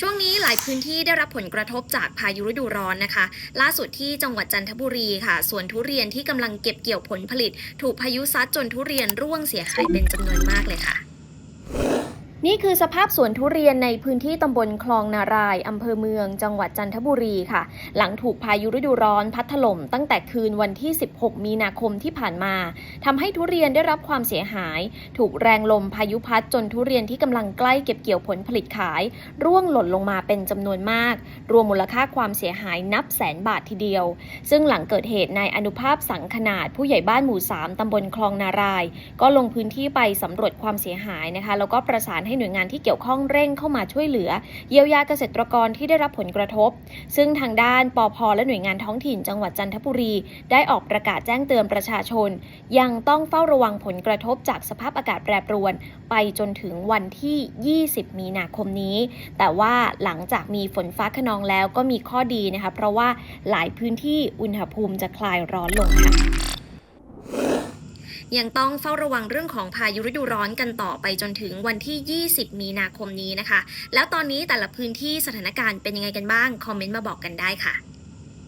ช่วงนี้หลายพื้นที่ได้รับผลกระทบจากพายุฤดูร้อนนะคะ ล่าสุดที่จังหวัดจันทบุรีค่ะสวนทุเรียนที่กำลังเก็บเกี่ยวผลผลิต ถูกพายุซัดจนทุเรียนร่วงเสียหายเป็นจำนวนมากเลยค่ะ นี่คือสภาพสวนทุเรียนในพื้นที่ตำบลคลองนารายอำเภอเมือง จังหวัดจันทบุรีค่ะ หลังถูกพายุฤดูร้อนพัดถล่มตั้งแต่คืนวันที่ 16 มีนาคมที่ผ่านมาทำให้ทุเรียนได้รับความเสียหาย ถูกแรงลมพายุพัดจนทุเรียนที่กำลังใกล้เก็บเกี่ยวผลผลิตขาย ร่วงหล่นลงมาเป็นจำนวนมาก รวมมูลค่าความเสียหายนับแสนบาททีเดียว ซึ่งหลังเกิดเหตุนายอนุภาพสังขนาดผู้ใหญ่บ้านหมู่ 3ตำบลคลองนาราย ก็ลงพื้นที่ไปสำรวจความเสียหายนะคะ แล้วก็ประสานให้หน่วยงานที่เกี่ยวข้องเร่งเข้ามาช่วยเหลือ เยียวยาเกษตรกรที่ได้รับผลกระทบ ซึ่งทางด้านปอพและหน่วยงานท้องถิ่นจังหวัดจันทบุรี ได้ออกประกาศแจ้งเตือนประชาชน ยังต้องเฝ้าระวังผลกระทบจากสภาพอากาศแปรปรวน ไปจนถึงวันที่ 20 มีนาคมนี้ แต่ว่าหลังจากมีฝนฟ้าขนองแล้วก็มีข้อดีนะคะเพราะว่าหลายพื้นที่อุณหภูมิจะคลายร้อนลงค่ะ ยังต้องเฝ้าระวังเรื่องของพายุฤดูร้อนกันต่อไปจนถึงวันที่ 20 มีนาคมนี้นะคะ แล้วตอนนี้แต่ละพื้นที่สถานการณ์เป็นยังไงกันบ้าง คอมเมนต์มาบอกกันได้ค่ะ